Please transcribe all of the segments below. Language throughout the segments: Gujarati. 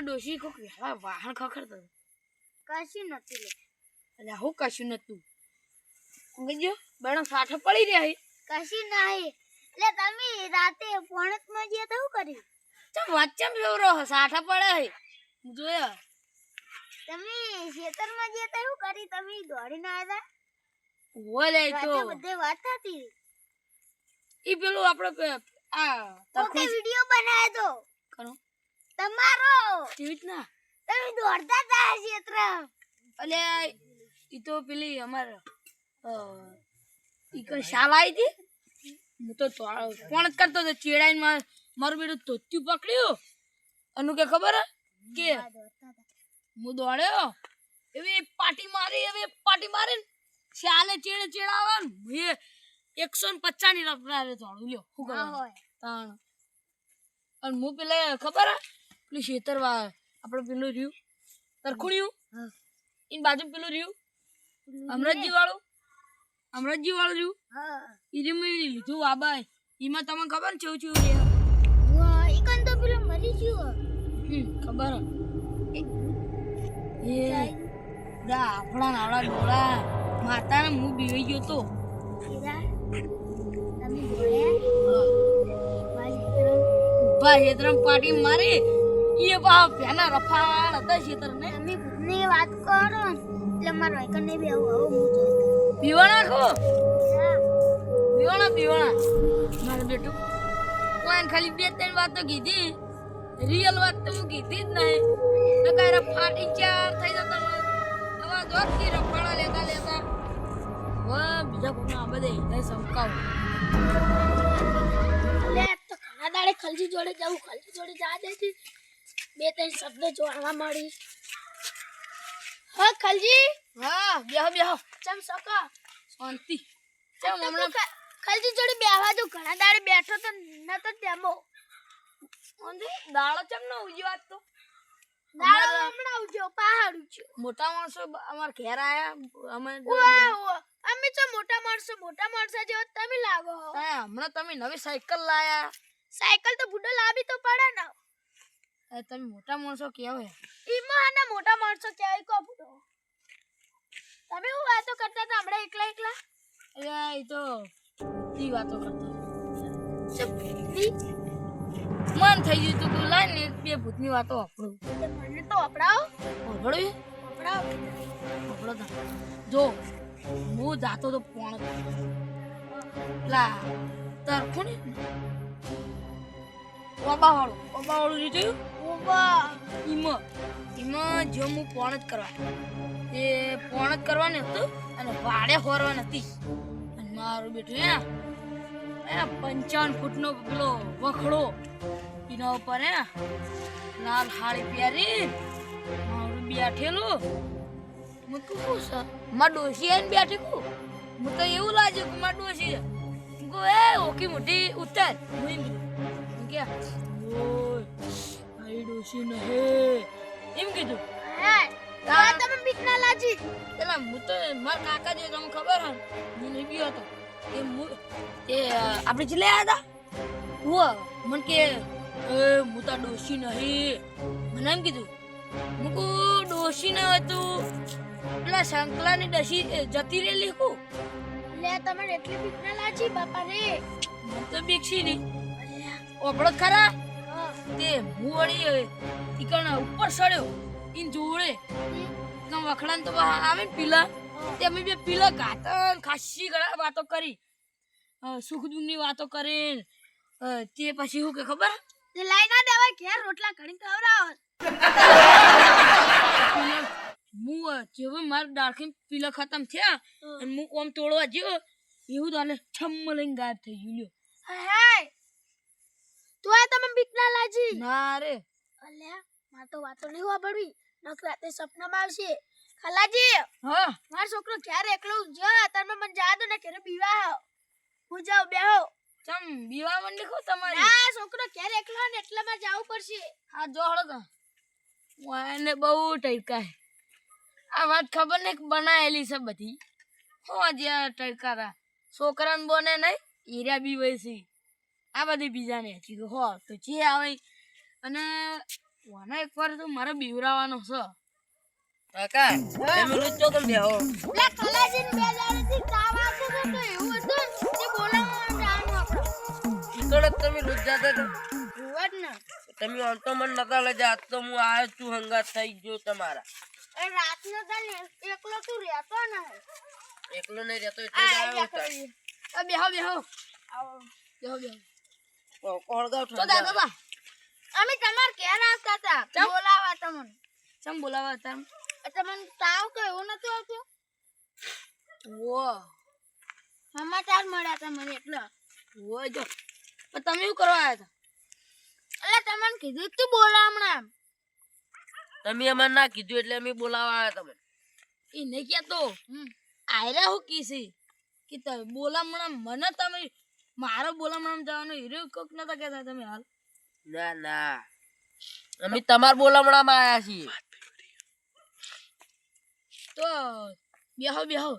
માં ડોશી કોક વાહન ખખડતો કશું નથી લે. એટલે હું કશું નતું સમજો બેડો સાઠે પડી રહ્યા કશું નહીં એટલે તમે રાતે પોણતમાં ગયા તો શું કર્યું? ચમ વચ્ચમ જોરો સાઠા પડે હે જોયો. તમે ખેતરમાં ગયા તો શું કરી? તમે દોડીને આવ્યા બોલે તો. બધે વાત હતી. ઈ પેલું આપણે આ તરખું વિડિયો બનાવ્યો તો? કરો તમારો. કેવી રીતના? તમે દોડતા હતા ક્ષેત્ર અલે એ તો પેલી અમારે એ કઈ શાલ આવી હતી? હું તો કોણ જ કરતો હતો ચેડાઈને મારું બેટું ધોત્યું પકડ્યું. અનુ કે ખબર કે હું દોડ્યો. એવી પાટી મારી એવી પાટી મારી શાલે ચેડે ચેડાવન એ એકસો ને પચાસની રફતારે દોડું લ્યો શું ના કરવાનું? તાણ. અને હું પેલા ખબર હે? પેલું શેતરવા આપણે પેલું રહ્યું તરખુણ્યું. એની બાજુ પેલું રહ્યું? અમરતજી વાળું અમરતજી વાળું રહ્યું? એ ઈ મેં લીધું વાબા એમાં તમને ખબર છે ઓછું રે એકન તો પેલો મરી ગયો હમ ખબર. એ બધા આપણા નાવડા ડોળા માતાને હું બીવાઈ ગયો તો. ઊભા પાટી મારી. એ બા ભેના રફાણ હતા શેતર ને તમે ભૂતની વાત કરો એટલે મારો એકન ને બી આવો બીવાણા ખો પીવાણા પીવાણા મારું બેટું હું ખાલી બે ત્રણ વાતો કીધી. રિયલ વાત તો હું કીધી જ નહીં. નકારે રફાટી ચાર થઈ જતા. આવા દોડથી રફાડા લેતા લેતા. હવે બીજા કોઈના આ બધે લે તો દાડે ખલજી જોડે જવું ખલજી જોડે જા દે છે બે ત્રણ શબ્દ જોડવા મળી. હા ખલજી? હા બેહો બેહો. ચમ સકો શાંતિ. ચમ હમણાં ખલજી જોડે બેહવા જો ઘણા દાડે બેઠો તો ન તો તેમો ઓંદે દાળો ચમ ન ઉજ્યો આજ તો? દાળો હમણાં આવજો પહાડ ઉચ્યો મોટા માણસો અમાર ઘેર આયા અમે અમે તો મોટા માણસો મોટા માણસો જેવો તમે લાગો હા, હમણાં તમે નવી સાયકલ લાયા. સાયકલ તો બુડો લાવી તો પડે ને. તમે મોટા માણસો કહેવાય. ઈમાં આના મોટા માણસો ક્યાંય કો બુડો તમે હું વાતો કરતા હતા હમણાં એકલા એકલા? એટલે એ તો બધી વાતો કરતો મન થઈ ગયું તું લાય ને બે ભૂતની વાતો આપણું મને તો અપડાવો આપણો જો હું જાતો તો પણ પેલા તરખું ને? ઓબા વાળું ઓબા વાળું જોયું ઓવા ઈમાં ઈમાં જો હું પોણ જ કરવા. એ પોણ જ કરવાની હતું અને ભાડે હોરવા નથી અને મારું બેટું હે એ પંચાવન ફૂટનો પેલો વખડો. એના ઉપર હે લાલ હાડી પહેરી, મારું બેઠેલું. હું કહું છે? માર ડોશી આવીને બેઠી કું? હું તો એવું લાગ્યું કે માર ડોસી કહું એ ઓકી મોટી ઉત્તર હું કે ઓય ડોશી નહીં એમ કીધું. હે તમે બીક ના લાજી. પેલા હું તો મારા કાકા જે તમને ખબર હે હું નહીં હતો. એ હું એ આપણે જે લઈ આવ્યા હતા? હું મને કે એ હું તો ડોશી નહીં. મને એમ કીધું હું કહું ડોશી ન હતું? પેલા શંકલાની ડસી જતી રહેલી કુ? લે તમે એટલી બીક ના લાજી બાપા રે. મને તો બીકશી નહીં. ઓપડો ખરા? હા તે હું ઈકણ ઉપર સડ્યો ઇન જોડે. ના વખડાન તો આવે ને પીલા. તે અમે બે પીલા ગાતન ખાસી ઘણા વાતો કરી. સુખ દુઃખની વાતો કરી તે પછી શું કે ખબર? તે લાઈ ના દેવાય ઘેર રોટલા ઘણી ખવડાવો હું જેવું મારા ડાળખી પીલા ખતમ થયા અને હું ઓમ તોડવા ગયો એવું તો અને છમ્મ લઈને ગાયબ થઈ ગયું લ્યો. હે. તું આ તમે બીક ના લાજી. ના રે. અલ્યા માર તો વાતો નહીં વાપરવી. નક રાતે સપનામાં આવશે. ખલાજી હા. માર છોકરો ક્યારે એકલો જો તમે મને જા દો ને ઘરે બીવા. હું જાઉં બેહો. ચમ બીવા મંડી ખો તમારી. ના છોકરો ક્યારે એકલો ને એટલે મારે જાવું પડશે. હા જો હળો તો. એને બહુ ટઈકાય આ વાત ખબર ને બનાયેલી છે બધી. હો જે ટૈકારા છોકરાને બોને નહીં હીરા બી વૈસી આ બધી બીજાને હેચી હો તો જે આવે અને વાના એકવાર તો મારે બીવરાવાનો છે. કાકા તમે રોજ તો કેમ બેહો. લે ખલાજીને બે દાડાથી તાવ આવતો હતો તો એવું હતું તે બોલાવવા જવાનું આપણે ઈકડ તમે રોજ જતા હતા. જુઓ ને. તમે આમ તો મન નતા લઈ જાત તો હું આવ્યો છું હંગાત થઈ ગયો તમારા. એ રાતનો તને એકલો તું રહેતો ને એકલો નહીં રહેતો એટલે જ આવ્યો બેહો બેહો. આવો. બેહો બેહો. કો- તો દાદા બા અમે તમાર ઘેર આવતા હતા. બોલાવા તમને ચમ બોલાવા હતા તમને તાવ કે એવું નતું આવતું? વો. સમાચાર મળ્યા હતા મને એટલે. વો જો. પણ તમે શું કરવા આવ્યા હતા? એટલે તમને કીધું તું બોલા હમણાં તમે અમારે ના કીધું એટલે અમે બોલાવા આવ્યા તમને એ નહીં કહેતો. આયરા હું કીસી કે તમે બોલામણા મને તમે મારો બોલામણામાં જવાનો હીરો કોક નતા કહેતા તમે હાલ. ના ના. અમે તમાર બોલામણામાં આવ્યા છીએ. તો બેહો બેહો.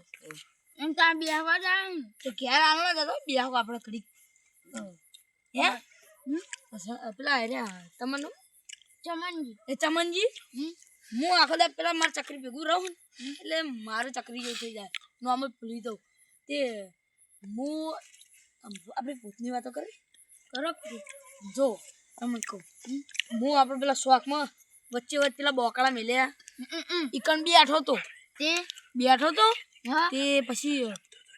એમ ત્યાં બેહવા જાય તો ઘેર આનવા જતો બેહો આપણે કડી હે? પેલા આયરા તમને ચમનજી. એ ચમનજી? હું આખો દા પેલા મારા ચકરી ભેગું રહું એટલે મારે ચકરી જેવું થઈ જાય. નોમ જ ભૂલી દઉં તે હું આપણે ભૂતની વાતો કરી? કરો જો તમે કહું. હું આપણે પેલા શોખમાં વચ્ચે વચ્ચે પેલા બોકડા મેલ્યા. ઈકણ બી આઠો બેઠો તો? તે બેઠો તો હા. તે પછી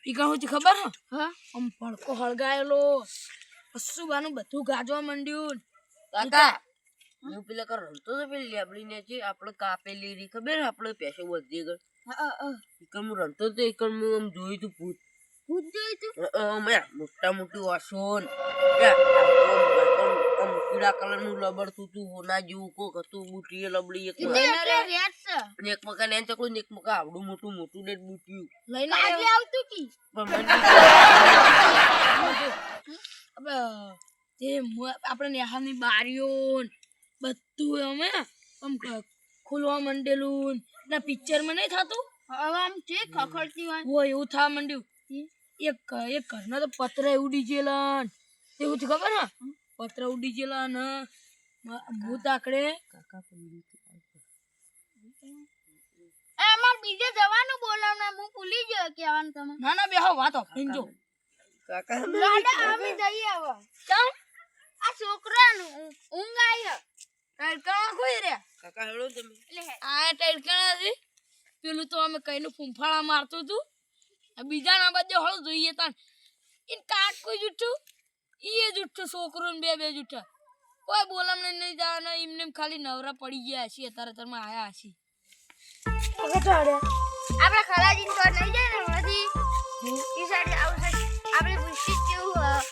ઈકણ હોતી ખબર હા? આમ ભડકો હળગાયેલો. કશું બાનું બધું ગાજવા માંડ્યું. કાકા હું? પેલા કર રમતો હતો પેલી લેબડી ને છે આપણે કાપેલી રી ખબર આપણે પૈસો વધી ગયો હા હા ઈકણ હું. રમતો હતો ઈકણ હું આમ જોયું તું ભૂત. તું મોટા મોટું વાસણ પીળા કલરનું લબડતું તું હોના જેવું કોક હતું બુટીએ લબડી એક એટલે એટલે રેત છે અને એક મકાન એમ ચકલું ને મકા આવડું મોટું મોટું ને બુટ્યું લઈને આવતું કી પણ મને હવે તે આપણે નેહાની બારીઓ બધું અમે આમ ખોલવા માંડેલું ને પિક્ચરમાં નહીં થતું હવે આમ છે ખખડતી હોય હોય એવું થવા માંડ્યું એક એક ઘરના તો પતરા ઉડી ગયેલા એવું તો ખબર ને પતરા ઉડી ગયેલા ને. ભૂત આકડે. એ અમાર બીજે જવાનું બોલાવને. હું ભૂલી ગયો કહેવાનું તમે. ના ના બેહો વાતો. જો. કાકા અમે જઈએ હવે. ચાલ. આ છોકરાનું ઊંઘ આવી ટાઈટકા કોઈ રે કાકા હેળો તમે. આ પેલું તો અમે કઈનું ફૂંફાળા મારતું હતું બીજા ના બધે હળ જોઈએ તાન. ઇન કાટ કોઈ જુઠ્ઠું? ઈ જુઠ્ઠું છોકરો બે બે જુઠ્ઠા. કોઈ બોલામને નહીં જવાના એમને ખાલી નવરા પડી ગયા હશે અત્યારે તમે આયા હશે. આપણે ખરાજી તો નહીં જાય ને હમણાંથી ઈ સાઈડ આપણે કેવું હ-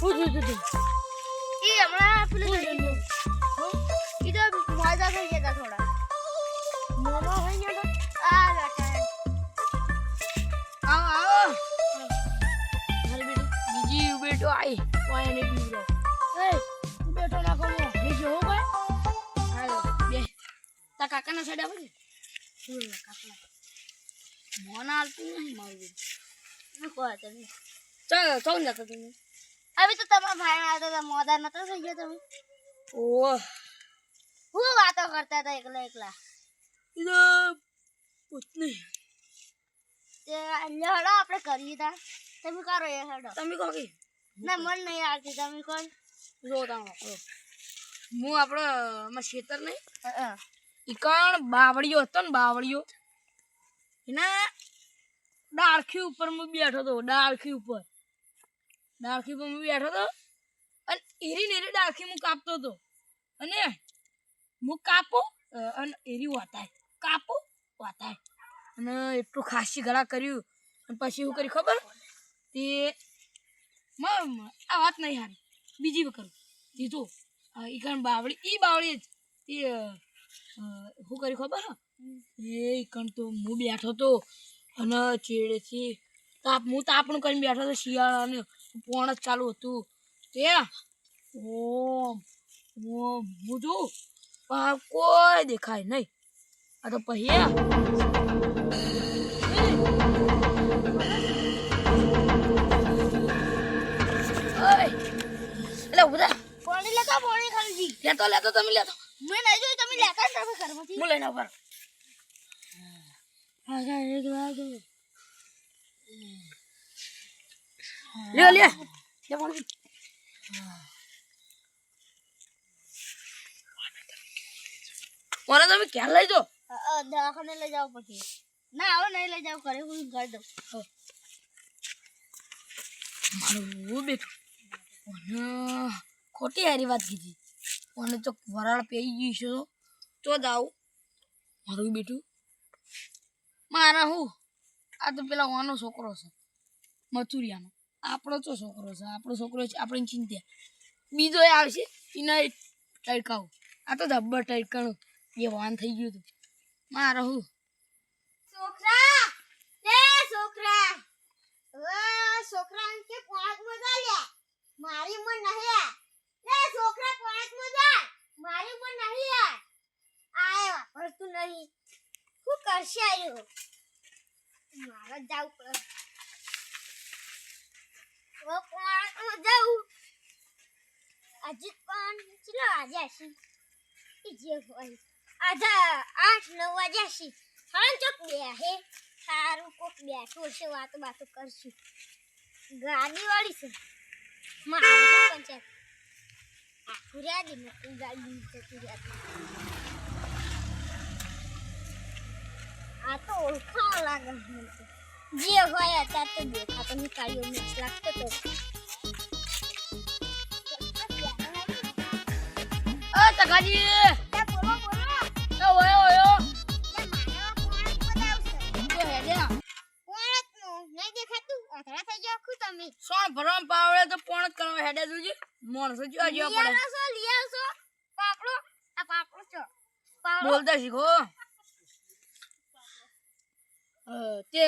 હું. જોતું ઈ હમણાં પેલું થઈ ગયું ઈ તો મજા થઈ જતા થોડા. તા કાકાના સાઈડ આવે છે શું કાકા મોન આવતું નહીં મારું. શું કહો તમે? ચાલ ચાલ જતો તમે? હવે તો તમારા ભાઈ આવતા હતા મોદા નતા થઈ ગયા તમે? ઓહ. હું વાતો કરતા હતા એકલા એકલા? એ તો હડો આપણે કરીએ તા. તમે કરો એ હડો. તમે કહો કે. ના મન નહીં આવતી તમે કોણ જો તમે હું આપણો ખેતર નહીં? ઈકણ બાવળીઓ હતો ને બાવળીઓ એના ડાળખી ઉપર હું બેઠો હતો, ડાળખી ઉપર. ડાળખી ઉપર હું બેઠો હતો અને એરી ને એરી ડાળખી હું કાપતો હતો. અને હું કાપો અને એરી વાતાય. કાપો, વાતાય. અને એટલું ખાસી ગળા કર્યું. અને પછી શું કર્યું ખબર? તે આ વાત નહીં હારી. બીજી જો એ કારણ બાવળી એ બાવળી જ. તે શું કર્યું ખબર? એ કણ તો હું બેઠો તો અને ચેડેથી તાપ હું તાપણું કરીને બેઠો તો શિયાળાને પોણ જ ચાલુ હતું. તે ઓમ ઓમ હું જોઉં પણ કોઈ દેખાય નહીં. આ તો પછી એટલે બધા પાણી લેતા પાણી ખાલી. લેતો લેતો તમે લેતો. મેં જોયું તમે લેતા જ નથી ઘરમાંથી. હું લઈને ઉપર લ્યો લ્યો લે પાણી પી. તમે ક્યાં લઈ જો દવાખાને લઈ જાવ પછી. ના આવો નહીં લઈ જાવ ઘરે હું દઉં. મારું બેઠું. ખોટી હારી વાત કીધી. મને તો વરાળ પી ગઈ છે. તો જ આવું મારું બેઠું મારા હું? આ તો પેલા ઓનો છોકરો છે. મથુરિયાનો. આપણો તો છોકરો છે. આપણો છોકરો છે આપણે ચિંતા. બીજો એ આવશે, એના ટડકાવું આ તો ધબ્બર ટડકાણું એ વાન થઈ ગયું હતું. મારો હું? છોકરા! એ છોકરા! છોકરા મારી મન નહીં લે, છોકરા, પાંચ જાય મારી ઉંમર નહીં આય વાપરતું નહીં. શું કરશે આયો? મારે જાવ પડે. ઓ પાંચમાં જાઉં. હજી પણ ચલો, આજે હશે જે હોય. આધા આઠ, નવ વાગે છે હા, ચોક બે હે સારું કોક બેઠું હશે વાતો બાતો કરશું. ગાડી વાળી છે. મારું પંચાયત. રહ્યા દે મોટી ગાડી જતી રહેતી આ તો ઓળખાવા લાગે મને તો. જે હોય અત્યારે તો દેખાતો નીકાળ્યો મેચ લાગતો તો અ તકાજી બોલો બોલો એ ઓયો ઓયો કોણ હેડ્યા નહીં દેખાતું થઈ જાવ ખુદ તમે સોણ પાવડે તો પોણ જ કરવા હેડે તુજી માણસો જોવા જેવા પડે. છો લિયા છો. પાપડો આ પાપડો છો. બોલતા શીખો તે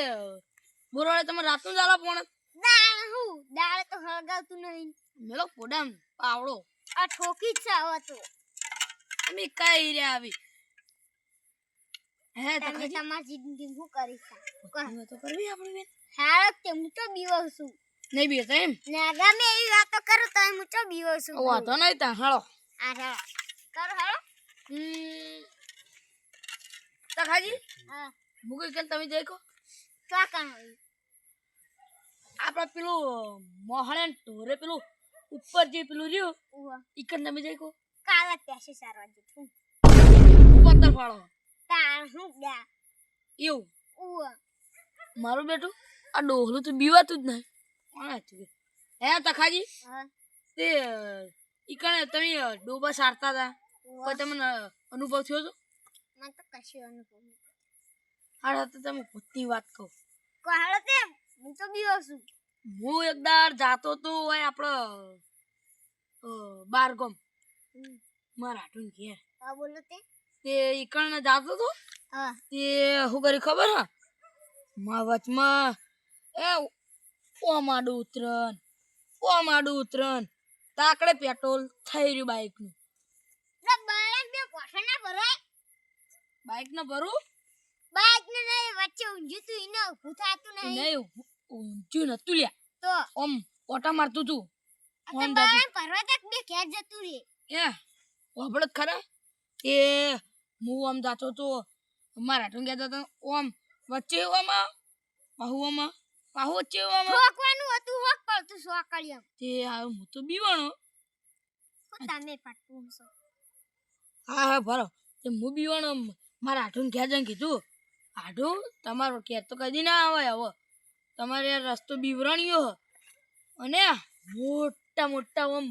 બોરવાડે તમે રાતનું જ આલો દાળ હું? દાળ તો હળગાવતું નહીં. મેલો પોડામ પાવડો. આ ઠોકી જ તો. અમે કઈ રે આવી. હે તમે તકાજી તમારી જિંદગી શું કરી છે હવે તો કરવી આપણે હારો તે હું તો બીવો છું. નહીં બેતા એમ? ને ગમે એવી વાતો કરો તો હું ચો બીવો છું ઓ વાતો નહીં તા હાલો. આ કરો હાલો. હમ. તકાજી હા. મુકઈ કે તમે આ કાં? હોય આપણે પેલું મોહણે ઢોરે પેલું ઉપર જે પેલું રહ્યું ઈકન તમે દેખો કાલે પેસે સારવા જતું પત્તર ફાળો. તાણ હું દા એવું? મારું બેટું? આ ડોહલું તો બીવાતું જ નહીં. હે તખાજી? તે ઈકણે તમે ડોબા સારતા હતા કોઈ તમને અનુભવ થયો હતો? મને તો કશું અનુભવ નથી તો તમે ભૂતની વાત કહો. તે હું તો બીવો છું. હું એકદાર જાતો તો હોય આપણો બારગમ. મારા હાટું ઘેર. હા બોલો તે. તે ઈકણે જાતો તો? તે શું કરી ખબર હા? મા વચમાં એ ઓમાડું ઉતરન ઓમાડું ઉતરણ તાકડે પેટ્રોલ થઈ રહ્યું બાઇકનું બાઇક ને ભરું? બાઈક ને નહીં વચ્ચે ઊંઘ્યું તું એને ઊભું થાતું નહીં. નહીં ઊંચું નતું લ્યા. તો? ઓમ ઓટા મારતું તું. ઓમ દાદુ ભરવા તક બે ઘેર જતું રે એ જ ખરા? એ હું ઓમ જાતો તો મારા હાટું ગયા હતા ઓમ વચ્ચે ઓમ પાહુ ઓમ પાહુ વચ્ચે ઓમ ઠોકવાનું હતું હોક પડતું સોકળિયમ તે આ હું તો બીવાણો હું તમે છો. હા હા ભરો. તે હું બીવાણો મારા હાટું ઘેર જઈને કીધું હાટું તમારો ઘેર તો કદી ના આવે હવે. તમારે રસ્તો બીવરણ્યો અને મોટા મોટા ઓમ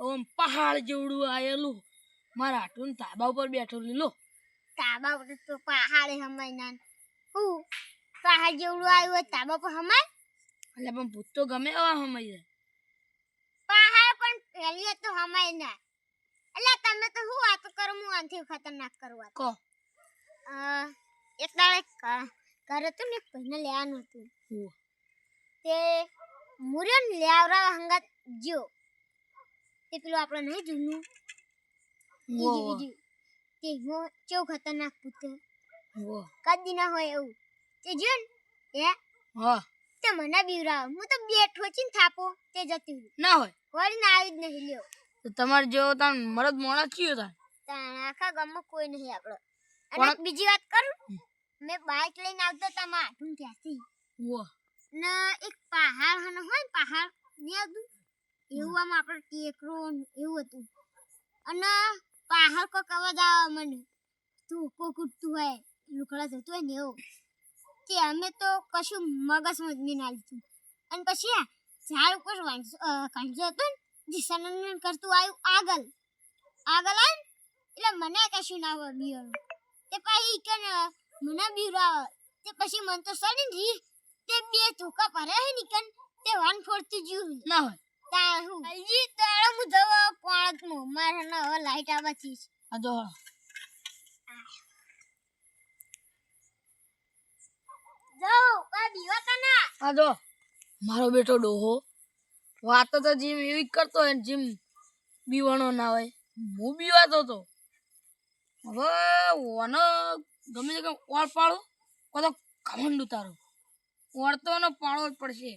ઓમ પહાડ જેવડું આયેલું. મારા હાટું ધાબા ઉપર બેઠો લીલો. તાબા ઉપર તો પહાડે હમાય ના હું પહાડ જેવડું આવ્યું હોય તાબા પણ હમાય? એટલે પણ ભૂત તો ગમે એવા સમય પહાડ પણ પહેલી તો હમાય ના. એટલે તમે તો શું વાતો કરો? હું આનથી ખતરનાક કરવા કહો એક દાડે ક- ઘરે તો ને ભાઈને લેવાનું હતું. તે મુર્યો ને લેવરાવા હંગાત જ્યો તે પેલું આપણે નહીં જૂનું? બીજું રહ્યું. તે કેવું ખતરનાક પૂતે કદી ના હોય એવું. તે જો ને હે? હા. તે મને બીવરા હું તો બેઠો છે ને થાપો તે જતી ના હોય. વળી ના આવી જ નહીં લ્યો. તો તમારે જેવો તાન મરદ મોણા ચિયો તાન તાન આખા ગામમાં કોઈ નહીં આપણો અને બીજી વાત કરું? મેં બાઇક લઈને આવતો તમા આઠું ત્યાંથી. વો ને એક પહાડ હન હોય પહાડ ને હતું એવું આમ આપણે ટેકરો એવું હતું. અને પહાડ કોક અવાજ આવે મને. તું કોક ઉઠતું હોય લુકડા થતું હોય ને એવું. તે અમે તો કશું મગજમાં જ નહીં ના લીધું. અને પછી આ ઝાડ ઉપર વાંચો કાંજો હતો ને જે સનન કરતું આવ્યું આગળ આગળ આવ્યું એટલે મને કશું ના હોય બિયર. તે પછી કે ને મને આવે. તે પછી મને તો સડી ને રી તે બે ધોકા ભરે હે નીકન તે વાન ફોડતું જ્યું ના હોય. તા હું? હજી તારે હું જવા પાંચમો મો. મારે ના હવે લાઈટ આવવાથી છે આ જો જાઓ કા બીવા તા ના આ જો, મારો બેટો ડોહો. વાતો તો જીમ એવી કરતો હોય જીમ બીવાનો ના હોય. હું બીવાતો તો. હવે ઓને ગમે તે ઓળ પાડો, કો તો ઘમંડ ઉતારો. ઓળતો ને પાડવો જ પડશે.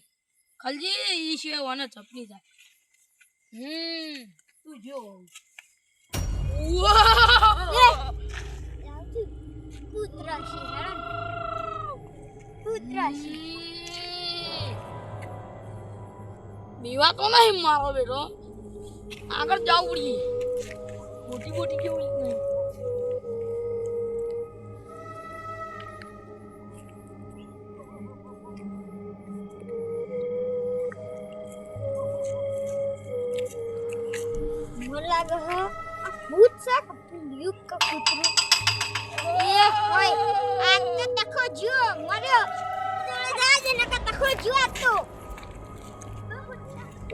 ખલજી એ સિવાય ઓને ચપકી જાય હમ, તું જો વાહ! પુત્ર છે હેડો પુત્ર છે બીવા તો નહીં મારો બેટો? આગળ જાવ પડી મોટી મોટી કેવું નહીં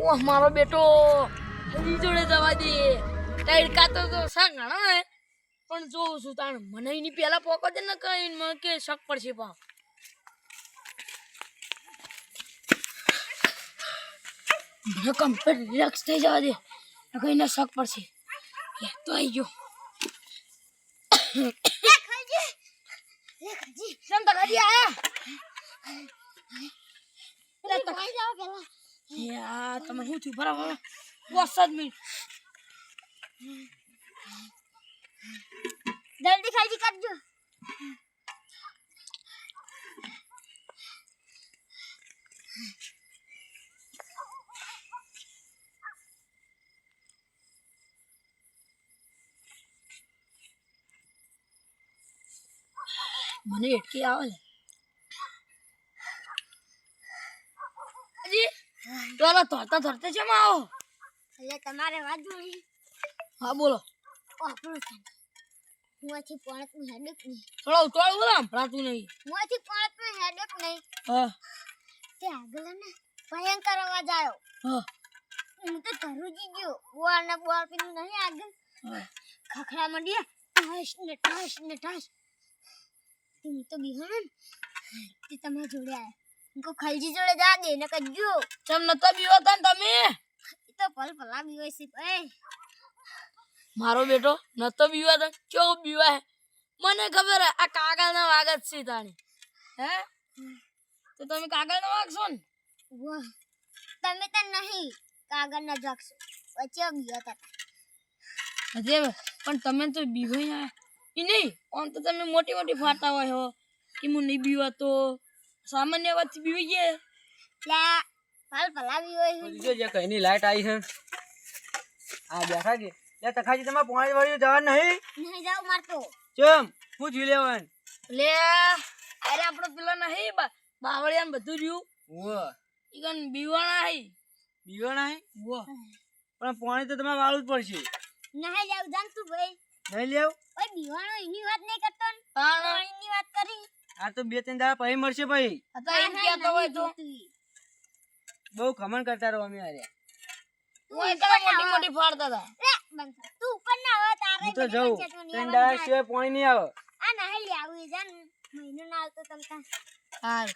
ઓહ મારો બેટો હજી જોડે જવા દે. તડકા તો તો સા ઘણા હે. પણ જોઉં છું તાણ મને એની પેલા પોકો દે ને કઈ મને કે શક પડશે પા મને કમ્પ્લીટ રિલેક્સ થઈ જવા દે કઈ ને શક પડશે. એ તો આવી ગયો. લે ખજી. લે ખજી. કેમ તો ઘડી આયા? લે ભાઈ જાવ પેલા યા તમે શું થયું? બરાબર બસ જ મિનિટ. જલ્દી ખજી કરજો. મને એટકી આવે છે હજી ચાલો ધરતા ધરતા છે આવો? એટલે તમારે વાત જોઈ હા બોલો. આપણું આથી પોણતનું હેડક નહીં. થોડા ઉતાવળ બોલો સંભળાતું નહીં. હું આથી પોણતનું હેડક નહીં. હા. તે આગળ ને ભયંકર અવાજ આવ્યો હા. હું તો ધરુજી ગયો. બોલ ને બોલ પેલું નહીં આગળ. ખખડા મંડ્યા ઠાશ ને ઠાશ ને તે હું તો બિહાણ તે તમારા જોડે આયા. હું કહું ખલજી જોડે જા દે ને કજો ચમ નતા બીવાતા ને તમે? એ તો પલ પલા બીવો છે ભાઈ. મારો બેટો નતો ચો કેવો બીવાય મને ખબર હે આ કાગળના ના વાગત છે તાણી. હે? તો તમે કાગળના વાગશો ને? તમે તો નહીં કાગળ ના જાગશો. વચ્ચે બીવા તા. અજે પણ તમે તો બીવો ઈ નહીં આમ તો તમે મોટી મોટી ફાટા હોય હો કે હું નહીં બીવાતો? સામાન્ય વાતથી બીવાઈ ગયા લે પલ પલા બીવાય છે. જો જે કઈની લાઈટ આવી છે. આ બેઠા કે? લે તખાજી તમારે પોણે વાળી જવાનું નહીં? નહીં જાવ મારતો ચમ હું જોઈ લેવાનું લે અરે આપણો પેલો નહીં બાવળિયાને બધું રહ્યું. વો ઈ કન બીવાણા હઈ બીવો નહીં વો પણ પોણે તો તમારે વાળું જ પડશે. નહીં જાવ જાન તું ભાઈ. નહીં લેવ? ઓય બીવાણો એની વાત નહીં કરતો ને. પાણીની વાત કરી. આ તો બે ત્રણ દાડા પછી મળશે ભાઈ. બહુ ખમણ કરતા રહો અમે અરે મોટી મોટી ફાડતા હતા. લે બંધ કર. તું ઉપર ના આવે તારે તો જઉં. ત્રણ દાડા સિવાય પોણી નહીં આવે. આ નહીં લે આવું જાન. મહિનો ના આવતો તમતા હાર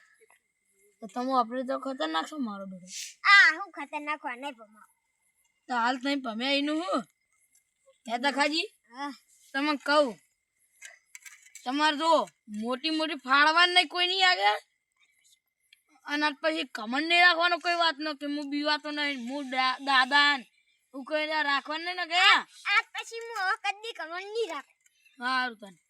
તો તમે આપણે તો ખતરનાક છો મારો બેટો. આ હું ખતરનાક હોય નહીં પમા તો હાલ તમે પમે એનું હું? હે તો ખાજી. હા. તમે કહું તમારે જો મોટી મોટી ફાળવાની નહીં કોઈ નહીં આગળ અને આજ પછી કમન નહીં રાખવાનો કોઈ વાત ન કે હું બીવાતો નહીં હું દાદા ને હું કોઈ રાખવાનું નહીં ને ગયા આ પછી હું કદી કમન નહીં રાખું. સારું તને.